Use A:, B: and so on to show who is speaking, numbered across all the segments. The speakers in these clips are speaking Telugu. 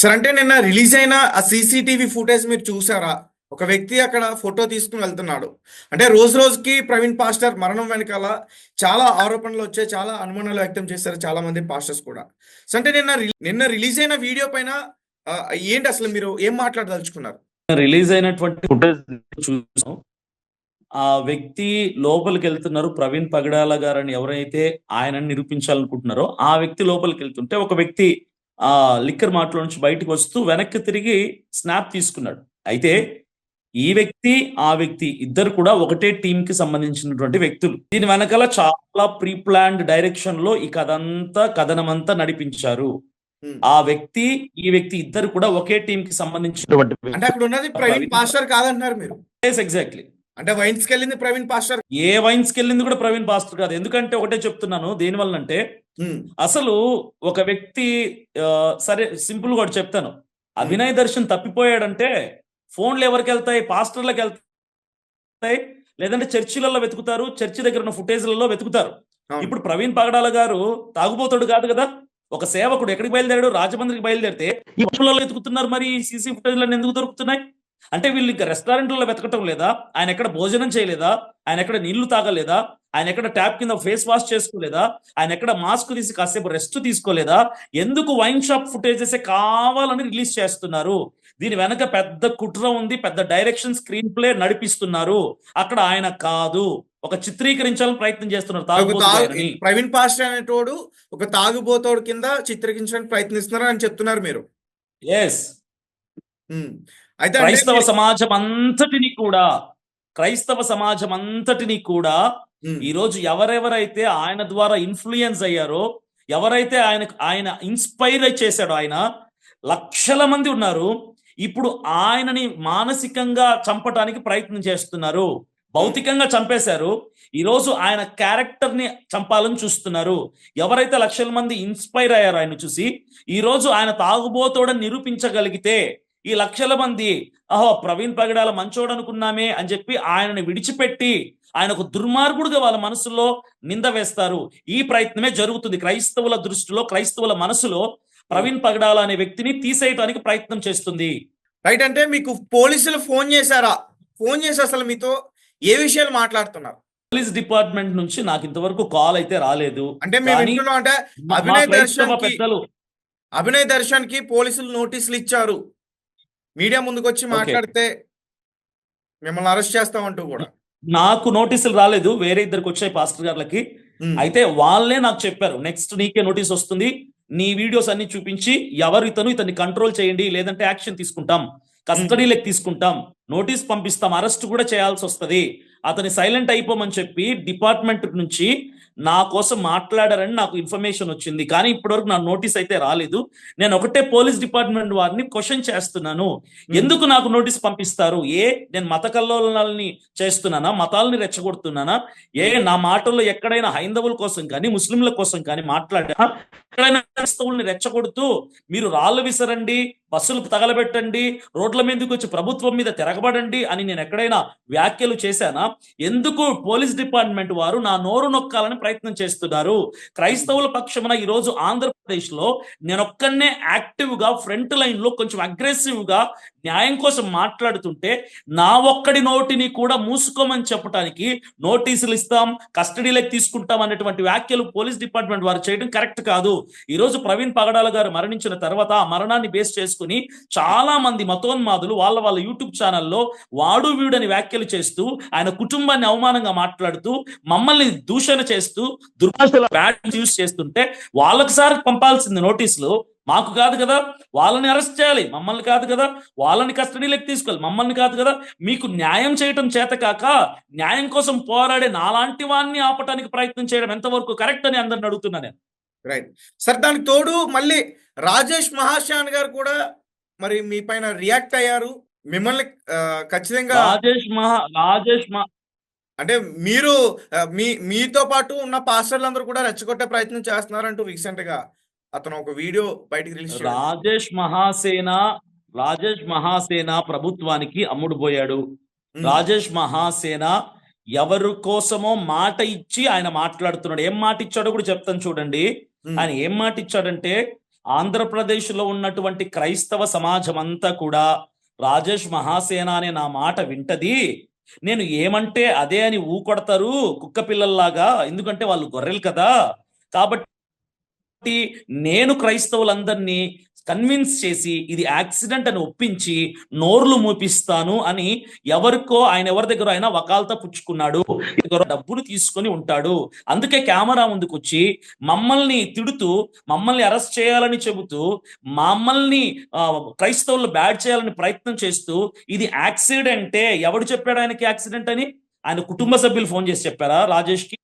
A: సార్ అంటే నిన్న రిలీజ్ అయిన ఆ సీసీటీవీ ఫుటేజ్ మీరు చూసారా? ఒక వ్యక్తి అక్కడ ఫోటో తీసుకుని వెళ్తున్నాడు. అంటే రోజు రోజుకి ప్రవీణ్ పాస్టర్ మరణం వెనకాల చాలా ఆరోపణలు వచ్చాయి చాలా అనుమానాలు వ్యక్తం చేశారు చాలా మంది పాస్టర్స్ కూడా. సో అంటే నిన్న నిన్న రిలీజ్ అయిన వీడియో పైన ఏంటి అసలు మీరు ఏం మాట్లాడదలుచుకున్నారు?
B: రిలీజ్ అయినటువంటి ఫుటేజ్ చూసాం. ఆ వ్యక్తి లోపలికి వెళ్తున్నారు ప్రవీణ్ పగడాల గారని ఎవరైతే ఆయనని నిరూపించాలనుకుంటున్నారో ఆ వ్యక్తి లోపలికి వెళ్తుంటే ఒక వ్యక్తి ఆ లిక్కర్ మాటలో నుంచి బయటకు వస్తూ వెనక్కి తిరిగి స్నాప్ తీసుకున్నాడు. అయితే ఈ వ్యక్తి ఆ వ్యక్తి ఇద్దరు కూడా ఒకటే టీం కి సంబంధించినటువంటి వ్యక్తులు. దీని వెనకాల చాలా ప్రీ ప్లాన్డ్ డైరెక్షన్లో ఈ కథ అంతా కథనమంతా నడిపించారు. ఆ వ్యక్తి ఈ వ్యక్తి ఇద్దరు కూడా ఒకే టీం కి సంబంధించినటువంటి
A: అంటే అక్కడ ఉన్నది ప్రవీణ్ పాస్టర్ కాదంటున్నారు మీరు.
B: ఎగ్జాక్ట్లీ
A: అంటే వైన్స్కి వెళ్ళింది ప్రవీణ్ పాస్టర్.
B: ఏ వైన్స్కి వెళ్ళింది కూడా ప్రవీణ్ పాస్టర్ కాదు. ఎందుకంటే ఒకటే చెప్తున్నాను దేని వల్ల అంటే అసలు ఒక వ్యక్తి సరే సింపుల్ కూడా చెప్తాను. అభినయ్ దర్శన్ తప్పిపోయాడంటే ఫోన్లు ఎవరికి వెళ్తాయి? పాస్టర్లకు వెళ్తాయి. లేదంటే చర్చిలలో వెతుకుతారు చర్చి దగ్గర ఉన్న ఫుటేజ్లలో వెతుకుతారు. ఇప్పుడు ప్రవీణ్ పగడాల గారు తాగుబోతాడు కాదు కదా? ఒక సేవకుడు ఎక్కడికి బయలుదేరాడు? రాజమండ్రికి బయలుదేరితే ఈ ఫోన్లలో వెతుకుతున్నారు మరి సీసీ ఫుటేజ్లను ఎందుకు దొరుకుతున్నాయి? అంటే వీళ్ళు ఇంకా రెస్టారెంట్లలో వెతకటం లేదా? ఆయన ఎక్కడ భోజనం చేయలేదా? ఆయన ఎక్కడ నీళ్ళు తాగలేదా? ఆయన ఎక్కడ ట్యాప్ కింద ఫేస్ వాష్ చేసుకోలేదా? ఆయన ఎక్కడ మాస్క్ తీసి కాసేపు రెస్ట్ తీసుకోలేదా? ఎందుకు వైన్ షాప్ ఫుటేజెస్ కావాలని రిలీజ్ చేస్తున్నారు? దీని వెనక పెద్ద కుట్ర ఉంది పెద్ద డైరెక్షన్ స్క్రీన్ ప్లే నడిపిస్తున్నారు. అక్కడ ఆయన కాదు. ఒక చిత్రీకరించాలని ప్రయత్నం చేస్తున్నారు.
A: ప్రవీణ్ పాస్టర్ అనేటోడు ఒక తాగుబోతోడు కింద చిత్రీకరించడానికి ప్రయత్నిస్తున్నారు అని చెప్తున్నారు మీరు.
B: Yes.
A: అయితే
B: క్రైస్తవ సమాజం అంతటిని కూడా క్రైస్తవ సమాజం అంతటిని కూడా ఈ రోజు ఎవరెవరైతే ఆయన ద్వారా ఇన్ఫ్లుయెన్స్ అయ్యారో ఎవరైతే ఆయన ఆయన ఇన్స్పైర్ చేశాడో ఆయన లక్షల మంది ఉన్నారు ఇప్పుడు ఆయనని మానసికంగా చంపటానికి ప్రయత్నం చేస్తున్నారు భౌతికంగా చంపేశారు ఈ రోజు ఆయన క్యారెక్టర్ని చంపాలని చూస్తున్నారు ఎవరైతే లక్షల మంది ఇన్స్పైర్ అయ్యారో ఆయన చూసి ఈ రోజు ఆయన తాగుబోతోడని నిరూపించగలిగితే ఈ లక్షల మంది అహో ప్రవీణ్ పగడాల మంచోడు అనుకున్నామే అని చెప్పి ఆయనని విడిచిపెట్టి ఆయన ఒక దుర్మార్గుడుగా వాళ్ళ మనసులో నింద వేస్తారు. ఈ ప్రయత్నమే జరుగుతుంది. క్రైస్తవుల దృష్టిలో క్రైస్తవుల మనసులో ప్రవీణ్ పగడాల అనే వ్యక్తిని తీసేయటానికి ప్రయత్నం చేస్తుంది.
A: రైట్ అంటే మీకు పోలీసులు ఫోన్ చేశారా? ఫోన్ చేసి అసలు మీతో ఏ విషయాలు మాట్లాడుతున్నారు?
B: పోలీస్ డిపార్ట్మెంట్ నుంచి నాకు ఇంతవరకు కాల్ అయితే రాలేదు.
A: అంటే మేము
B: కానీ
A: వింటున్నాం అంటే అభినయ్ దర్శన్
B: పెద్దలు
A: అభినయ్ దర్శన్కి పోలీసులు నోటీసులు ఇచ్చారు. మీడియా ముందుకు వచ్చి. మాట్లాడితే మిమ్మల్ని అరెస్ట్ చేస్తామంటూ కూడా.
B: నాకు నోటీసులు రాలేదు వేరే ఇద్దరికి వచ్చాయి పాస్టర్ గారులకి.
A: ఉమ్,
B: అయితే వాళ్ళే నాకు చెప్పారు నెక్స్ట్ నీకే నోటీస్ వస్తుంది నీ వీడియోస్ అన్ని చూపించి ఎవరు ఇతను ఇతన్ని కంట్రోల్ చేయండి లేదంటే యాక్షన్ తీసుకుంటాం కస్టడీలోకి తీసుకుంటాం నోటీస్ పంపిస్తాం అరెస్ట్ కూడా చేయాల్సి వస్తది. అతని సైలెంట్ అయిపోమని చెప్పి డిపార్ట్మెంట్ నుంచి నా కోసం మాట్లాడారని నాకు ఇన్ఫర్మేషన్ వచ్చింది. కానీ ఇప్పటివరకు నా నోటీస్ అయితే రాలేదు. నేను ఒకటే పోలీస్ డిపార్ట్మెంట్ వారిని క్వశ్చన్ చేస్తున్నాను. ఎందుకు నాకు నోటీస్ పంపిస్తారు? ఏ నేను మత కల్లోలనాలని చేస్తున్నానా? మతాలని రెచ్చగొడుతున్నానా? ఏ నా మాటల్లో ఎక్కడైనా హైందవుల కోసం కానీ ముస్లింల కోసం కానీ మాట్లాడా? ఎక్కడైనా క్రైస్తవుల్ని రెచ్చగొడుతూ మీరు రాళ్ళు విసరండి బస్సులు తగలబెట్టండి రోడ్ల మీదకి వచ్చి ప్రభుత్వం మీద తిరగబడండి అని నేను ఎక్కడైనా వ్యాఖ్యలు చేశానా? ఎందుకు పోలీస్ డిపార్ట్మెంట్ వారు నా నోరు నొక్కాలని ప్రయత్నం చేస్తున్నారు. క్రైస్తవుల పక్షమున ఈ రోజు ఆంధ్రప్రదేశ్లో నేనొక్కనే యాక్టివ్గా ఫ్రంట్ లైన్లో కొంచెం అగ్రెసివ్గా న్యాయం కోసం మాట్లాడుతుంటే నా ఒక్కడి నోటిని కూడా మూసుకోమని చెప్పడానికి నోటీసులు ఇస్తాం కస్టడీలోకి తీసుకుంటాం అనేటువంటి వ్యాఖ్యలు పోలీస్ డిపార్ట్మెంట్ వారు చేయడం కరెక్ట్ కాదు. ఈ రోజు ప్రవీణ్ పగడాల గారు మరణించిన తర్వాత ఆ మరణాన్ని బేస్ చేసుకుని చాలా మంది మతోన్మాదులు వాళ్ళ వాళ్ళ యూట్యూబ్ ఛానల్లో వాడు వీడని వ్యాఖ్యలు చేస్తూ ఆయన కుటుంబాన్ని అవమానంగా మాట్లాడుతూ మమ్మల్ని దూషణ చేస్తూ దుర్భాషల బ్యాడ్ యూస్ చేస్తుంటే వాళ్ళకి సార్ పంపాల్సింది నోటీసులు మాకు కాదు కదా. వాళ్ళని అరెస్ట్ చేయాలి. మమ్మల్ని కాదు కదా. వాళ్ళని కస్టడీలోకి తీసుకోవాలి మమ్మల్ని కాదు కదా. మీకు న్యాయం చేయటం చేత కాక న్యాయం కోసం పోరాడే నాలాంటి వాడిని ఆపటానికి ప్రయత్నం చేయడం ఎంతవరకు కరెక్ట్ అని అందరిని అడుగుతున్నా నేను.
A: రైట్ సార్ దానికి తోడు మళ్ళీ రాజేష్ మహాశాన్ గారు కూడా మరి మీ పైన రియాక్ట్ అయ్యారు. మిమ్మల్ని ఖచ్చితంగా
B: రాజేష్ మహా రాజేష్ మహా
A: అంటే మీరు మీ మీతో పాటు ఉన్న పాస్టర్లందరూ కూడా రెచ్చగొట్టే ప్రయత్నం చేస్తున్నారంటూ రీసెంట్గా. అతను ఒక వీడియో బయటికి రిలీజ్
B: రాజేష్ మహాసేన రాజేష్ మహాసేన ప్రభుత్వానికి అమ్ముడు పోయాడు. రాజేష్ మహాసేన ఎవరి కోసమో మాట ఇచ్చి ఆయన మాట్లాడుతున్నాడు. ఏం మాట ఇచ్చాడో కూడా చెప్తాను చూడండి. ఆయన ఏం మాట ఇచ్చాడంటే ఆంధ్రప్రదేశ్లో ఉన్నటువంటి క్రైస్తవ సమాజం అంతా కూడా రాజేష్ మహాసేన అనే నా మాట వింటది. నేను ఏమంటే అదే అని ఊకొడతారు కుక్క పిల్లల్లాగా. ఎందుకంటే వాళ్ళు గొర్రెలు కదా. కాబట్టి నేను క్రైస్తవులందరినీ కన్విన్స్ చేసి ఇది యాక్సిడెంట్ అని ఒప్పించి నోర్లు మూపిస్తాను అని ఎవరికో ఆయన ఎవరి దగ్గర అయినా వకాలత పుచ్చుకున్నాడు. డబ్బులు తీసుకొని ఉంటాడు. అందుకే కెమెరా ముందుకు వచ్చి మమ్మల్ని తిడుతూ మమ్మల్ని అరెస్ట్ చేయాలని చెబుతూ మమ్మల్ని క్రైస్తవులు బ్యాడ్ చేయాలని ప్రయత్నం చేస్తూ ఇది యాక్సిడెంటే ఎవడు చెప్పాడు ఆయనకి యాక్సిడెంట్ అని? ఆయన కుటుంబ సభ్యులు ఫోన్ చేసి చెప్పారా? రాజేష్కి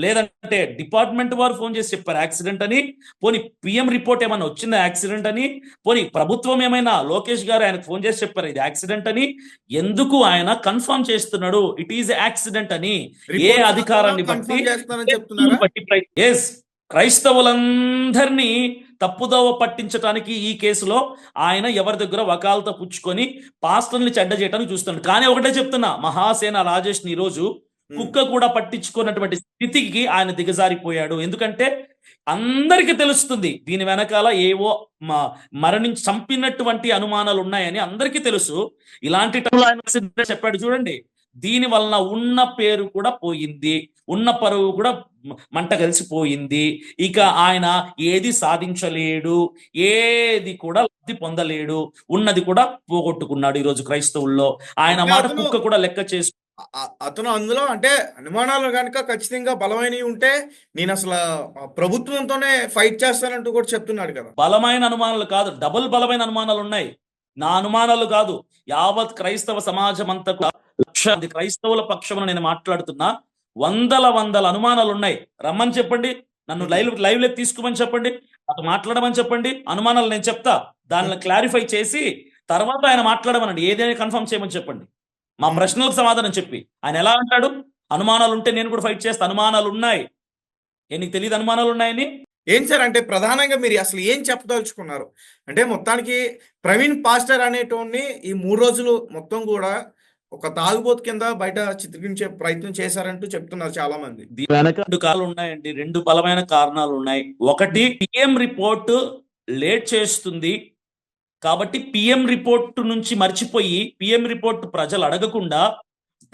B: లేదంటే డిపార్ట్మెంట్ వారు ఫోన్ చేసి చెప్పారు యాక్సిడెంట్ అని. పోనీ పిఎం రిపోర్ట్ ఏమైనా వచ్చిందా యాక్సిడెంట్ అని. పోనీ ప్రభుత్వం ఏమైనా లోకేష్ గారు ఆయనకు ఫోన్ చేసి చెప్పారు ఇది యాక్సిడెంట్ అని. ఎందుకు ఆయన కన్ఫర్మ్ చేస్తున్నాడు ఇట్ ఈజ్ యాక్సిడెంట్ అని. ఏ అధికారాన్ని బట్టి
A: చెప్తున్నారా?
B: ఎస్ క్రైస్తవులందరినీ తప్పుదోవ పట్టించడానికి ఈ కేసులో ఆయన ఎవరి దగ్గర వకాలతో పుచ్చుకొని పాస్టర్ని చెడ్డ చేయడానికి చూస్తున్నాడు. కానీ ఒకటే చెప్తున్నా మహాసేన రాజేష్ని ఈ రోజు కుక్క కూడా పట్టించుకున్నటువంటి స్థితికి ఆయన దిగజారిపోయాడు. ఎందుకంటే అందరికీ తెలుస్తుంది దీని వెనకాల ఏవో మ- మరణించి చంపినటువంటి అనుమానాలు ఉన్నాయని అందరికీ తెలుసు. ఇలాంటి చెప్పాడు చూడండి దీని వలన ఉన్న పేరు కూడా పోయింది ఉన్న పరువు కూడా మంట కలిసిపోయింది. ఇక ఆయన ఏది సాధించలేడు ఏది కూడా లబ్ధి పొందలేడు ఉన్నది కూడా పోగొట్టుకున్నాడు ఈ రోజు క్రైస్తవుల్లో. ఆయన మాట కుక్క కూడా లెక్క చేసు
A: అతను అందులో అంటే అనుమానాలు కనుక ఖచ్చితంగా బలమైనవి ఉంటే నేను అసలు ప్రభుత్వంతోనే ఫైట్ చేస్తానంటూ కూడా చెప్తున్నాడు కదా.
B: బలమైన అనుమానాలు కాదు డబుల్ బలమైన అనుమానాలు ఉన్నాయి. నా అనుమానాలు కాదు యావత్ క్రైస్తవ సమాజం అంతా కూడా లక్షాది క్రైస్తవుల పక్షమున నేను మాట్లాడుతున్నా వందల వందల అనుమానాలు ఉన్నాయి. రమ్మని చెప్పండి నన్ను లైవ్ లైవ్ లెక్ తీసుకోమని చెప్పండి నాకు మాట్లాడమని చెప్పండి అనుమానాలు నేను చెప్తా. దానిని క్లారిఫై చేసి తర్వాత ఆయన మాట్లాడమనండి ఏదైనా కన్ఫర్మ్ చేయమని చెప్పండి. మా ప్రశ్నలకు సమాధానం చెప్పి. ఆయన ఎలా అంటాడు? అనుమానాలు ఉంటే నేను కూడా ఫైట్ చేస్తా. అనుమానాలు ఉన్నాయి ఏ నీకు తెలియదు అనుమానాలు ఉన్నాయని
A: ఏం సార్ అంటే ప్రధానంగా మీరు అసలు ఏం చెప్పదలుచుకున్నారు? అంటే మొత్తానికి ప్రవీణ్ పాస్టర్ అనేటోన్ని ఈ మూడు రోజులు మొత్తం కూడా ఒక తాగుబోతు కింద బయట చిత్రించే ప్రయత్నం చేశారంటూ చెప్తున్నారు చాలా మంది
B: రెండు కారణాలు ఉన్నాయండి రెండు బలమైన కారణాలు ఉన్నాయి ఒకటి పిఎం రిపోర్ట్ లేట్ చేస్తుంది. కాబట్టి పిఎం రిపోర్ట్ నుంచి మర్చిపోయి పిఎం రిపోర్ట్ ప్రజలు అడగకుండా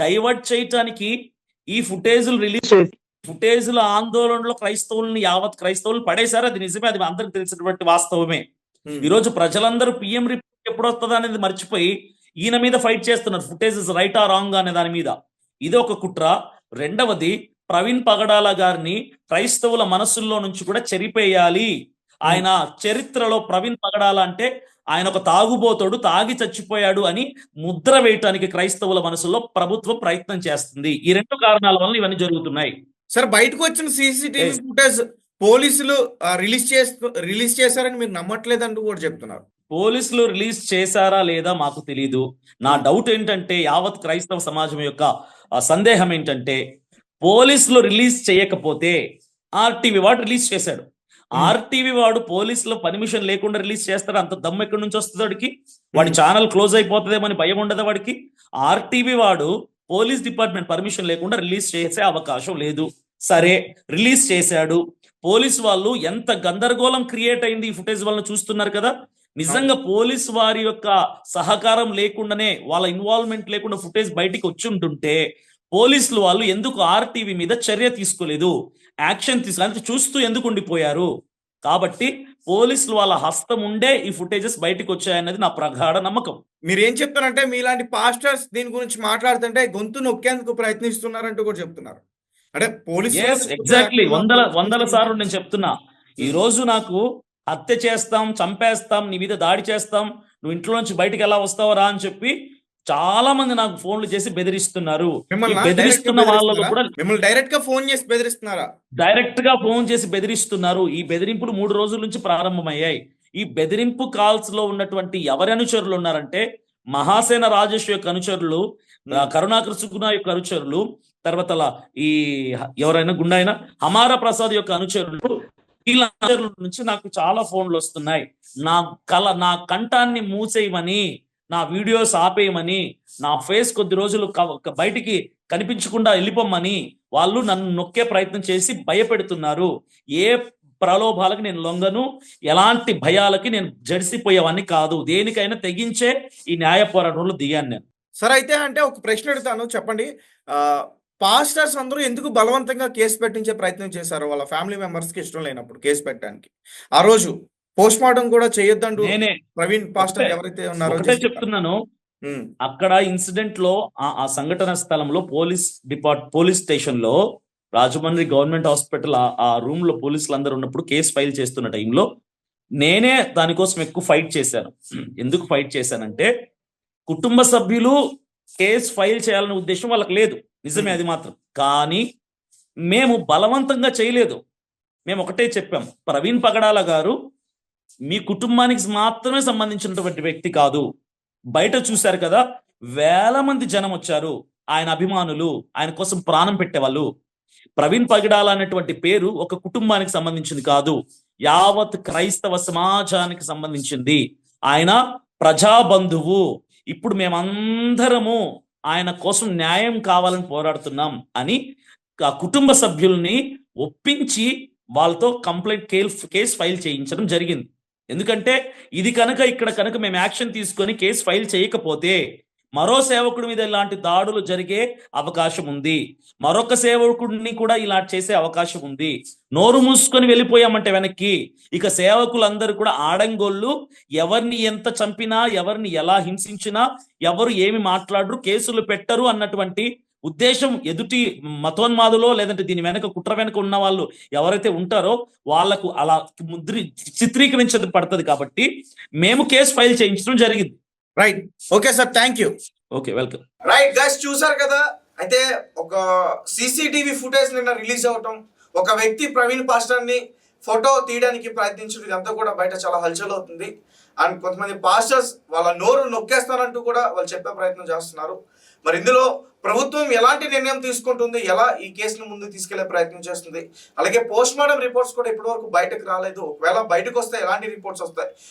B: డైవర్ట్ చేయటానికి ఈ ఫుటేజ్లు రిలీజ్ చేసి ఫుటేజ్ల ఆందోళనలో క్రైస్తవుల్ని యావత్ క్రైస్తవులు పడేశారు. అది నిజమే అది అందరికి తెలిసినటువంటి వాస్తవమే.
A: ఉమ్.
B: ఈ రోజు ప్రజలందరూ పిఎం రిపోర్ట్ ఎప్పుడు వస్తుందా అనేది మర్చిపోయి ఈయన మీద ఫైట్ చేస్తున్నారు. ఫుటేజ్ రైట్ ఆ రాంగ్ అనే దాని మీద. ఇది ఒక కుట్ర. రెండవది ప్రవీణ్ పగడాల గారిని క్రైస్తవుల మనసుల్లో నుంచి కూడా చెరిపేయాలి. ఆయన చరిత్రలో ప్రవీణ్ పగడాల అంటే ఆయన ఒక తాగుబోతోడు తాగి చచ్చిపోయాడు అని ముద్ర వేయటానికి క్రైస్తవుల మనసులో ప్రభుత్వం ప్రయత్నం చేస్తుంది. ఈ రెండు కారణాల వల్ల ఇవన్నీ జరుగుతున్నాయి.
A: సార్ బయటకు వచ్చిన సీసీటీవీ. ఫుటేజ్ పోలీసులు రిలీజ్ చేస్తూ రిలీజ్ చేశారని మీరు నమ్మట్లేదంటూ కూడా చెప్తున్నారు.
B: పోలీసులు రిలీజ్ చేశారా లేదా మాకు తెలియదు నా డౌట్ ఏంటంటే యావత్ క్రైస్తవ సమాజం యొక్క సందేహం ఏంటంటే పోలీసులు రిలీజ్ చేయకపోతే ఆర్టీవీ వాడు రిలీజ్ చేశాడు. ఆర్టీవీ వాడు పోలీసులు పర్మిషన్ లేకుండా రిలీజ్ చేస్తాడు. అంత దమ్ము ఎక్కడి నుంచి వస్తుంది వాడికి? వాడి ఛానల్ క్లోజ్ అయిపోతుందేమని భయం ఉండదు వాడికి? ఆర్టీవీ వాడు పోలీస్ డిపార్ట్మెంట్ పర్మిషన్ లేకుండా రిలీజ్ చేసే అవకాశం లేదు. సరే రిలీజ్ చేశాడు. పోలీస్ వాళ్ళు ఎంత గందరగోళం క్రియేట్ అయింది ఈ ఫుటేజ్ వలన చూస్తున్నారు కదా? నిజంగా పోలీస్ వారి యొక్క సహకారం లేకుండానే వాళ్ళ ఇన్వాల్వ్మెంట్ లేకుండా ఫుటేజ్ బయటికి వచ్చి ఉంటుంటే పోలీసులు వాళ్ళు ఎందుకు ఆర్టీవీ మీద చర్య తీసుకోలేదు? యాక్షన్ తీసుకో అంటే చూస్తూ ఎందుకు ఉండిపోయారు? కాబట్టి పోలీసులు వాళ్ళ హస్తం ఉండే ఈ ఫుటేజెస్ బయటికి వచ్చాయన్నది నా ప్రగాఢ నమ్మకం.
A: మీరు ఏం చెప్తారంటే మీలాంటి పాస్టర్స్ దీని గురించి మాట్లాడుతుంటే గొంతు నొక్కేందుకు ప్రయత్నిస్తున్నారంటూ కూడా చెప్తున్నారు. అంటే పోలీసు
B: ఎగ్జాక్ట్లీ వందల వందల సార్లు నేను చెప్తున్నా. ఈ రోజు నాకు హత్య చేస్తాం చంపేస్తాం నీ మీద దాడి చేస్తాం నువ్వు ఇంట్లో నుంచి బయటికి ఎలా వస్తావో రా అని చెప్పి చాలా మంది నాకు ఫోన్లు చేసి బెదిరిస్తున్నారు. బెదిరిస్తున్న వాళ్ళలో కూడా
A: మిమ్మల్ని డైరెక్ట్గా ఫోన్ చేసి బెదిరిస్తున్నారా?
B: డైరెక్ట్గా ఫోన్ చేసి బెదిరిస్తున్నారు. ఈ బెదిరింపులు మూడు రోజుల నుంచి ప్రారంభమయ్యాయి. ఈ బెదిరింపు కాల్స్లో ఉన్నటువంటి ఎవరి అనుచరులు ఉన్నారంటే మహాసేన రాజేష్ యొక్క అనుచరులు కరుణాకర్ సుగుణ యొక్క అనుచరులు తర్వాత ఈ ఎవరైనా గుండాయినా హమారా ప్రసాద్ యొక్క అనుచరులు వీళ్ళ అనుచరుల నుంచి నాకు చాలా ఫోన్లు వస్తున్నాయి. నా కల నా కంఠాన్ని మూసేయమని నా వీడియోస్ ఆపేయమని నా ఫేస్ కొద్ది రోజులు బయటికి కనిపించకుండా వెళ్ళిపోమ్మని వాళ్ళు నన్ను నొక్కే ప్రయత్నం చేసి భయపెడుతున్నారు. ఏ ప్రలోభాలకు నేను లొంగను? ఎలాంటి భయాలకి నేను జడిసిపోయేవాడిని కాదు. దేనికైనా తెగించే ఈ న్యాయ పోరాటంలో దిగాను నేను.
A: సరే అయితే అంటే ఒక ప్రశ్న అడుగుతాను. చెప్పండి. పాస్టర్స్ అందరూ ఎందుకు బలవంతంగా కేసు పెట్టించే ప్రయత్నం చేశారు? వాళ్ళ ఫ్యామిలీ మెంబర్స్కి ఇష్టం లేనప్పుడు కేసు పెట్టడానికి. ఆ రోజు పోస్ట్ మార్టం కూడా చేయొద్దంటూ
B: నేనే
A: ప్రవీణ్ పాస్టర్ ఎవరైతే ఉన్నారో.
B: చెప్తున్నాను. అక్కడ ఇన్సిడెంట్లో ఆ- సంఘటన స్థలంలో పోలీస్ డిపార్ట్ పోలీస్ స్టేషన్లో రాజమండ్రి గవర్నమెంట్ హాస్పిటల్ ఆ- ఆ రూమ్లో పోలీసులు అందరూ ఉన్నప్పుడు కేసు ఫైల్ చేస్తున్న టైంలో నేనే దానికోసం ఎక్కువ ఫైట్ చేశాను. ఎందుకు ఫైట్ చేశానంటే కుటుంబ సభ్యులు కేసు ఫైల్ చేయాలనే ఉద్దేశం వాళ్ళకి లేదు. నిజమే అది మాత్రం. కానీ మేము బలవంతంగా చేయలేదు. మేము ఒకటే చెప్పాం. ప్రవీణ్ పగడాల గారు మీ కుటుంబానికి మాత్రమే సంబంధించినటువంటి వ్యక్తి కాదు. బయట చూశారు కదా వేల మంది జనం వచ్చారు. ఆయన అభిమానులు ఆయన కోసం ప్రాణం పెట్టేవాళ్ళు. ప్రవీణ్ పగిడాల అనేటువంటి పేరు ఒక కుటుంబానికి సంబంధించింది కాదు. యావత్ క్రైస్తవ సమాజానికి సంబంధించింది. ఆయన ప్రజాబంధువు. ఇప్పుడు మేమందరము ఆయన కోసం న్యాయం కావాలని పోరాడుతున్నాం అని ఆ కుటుంబ సభ్యుల్ని ఒప్పించి వాళ్ళతో కంప్లైంట్ కేసు ఫైల్ చేయించడం జరిగింది. ఎందుకంటే ఇది కనుక ఇక్కడ కనుక మేము యాక్షన్ తీసుకొని కేసు ఫైల్ చేయకపోతే మరో సేవకుడి మీద ఇలాంటి దాడులు జరిగే అవకాశం ఉంది. మరొక సేవకుడిని కూడా ఇలా చేసే అవకాశం ఉంది. నోరు మూసుకొని వెళ్ళిపోయామంటే వెనక్కి. ఇక సేవకులందరూ కూడా ఆడంగోళ్ళు. ఎవరిని ఎంత చంపినా ఎవరిని ఎలా హింసించినా ఎవరు ఏమి మాట్లాడరు కేసులు పెట్టరు అన్నటువంటి ఉద్దేశం ఎదుటి మతోన్మాదులో లేదంటే దీని వెనక కుట్ర వెనక ఉన్న వాళ్ళు ఎవరైతే ఉంటారో వాళ్ళకు అలా ముద్రి చిత్రీకరించడం పడుతుంది కాబట్టి మేము కేసు ఫైల్ చేయించడం జరిగింది.
A: Right okay sir thank you
B: okay welcome
A: right guys చూసారు కదా? అయితే ఒక సీసీటీవీ ఫుటేజ్ నిన్న రిలీజ్ అవటం ఒక వ్యక్తి ప్రవీణ్ పాస్టర్ని ఫోటో తీయడానికి ప్రయత్నించడం ఇదంతా కూడా బయట చాలా హల్చల్ అవుతుంది. అండ్ కొంతమంది పాస్టర్స్ వాళ్ళ నోరు నొక్కేస్తానంటూ కూడా వాళ్ళు చెప్పే ప్రయత్నం చేస్తున్నారు. మరి ఇందులో ప్రభుత్వం ఎలాంటి నిర్ణయం తీసుకుంటుంది? ఎలా ఈ కేసును ముందుకు తీసుకెళ్ళే ప్రయత్నం చేస్తుంది? అలాగే పోస్ట్ మార్టం రిపోర్ట్స్ కూడా ఇప్పటివరకు బయటకు రాలేదు. ఒకవేళ బయటకు వస్తే ఎలాంటి రిపోర్ట్స్ వస్తాయి?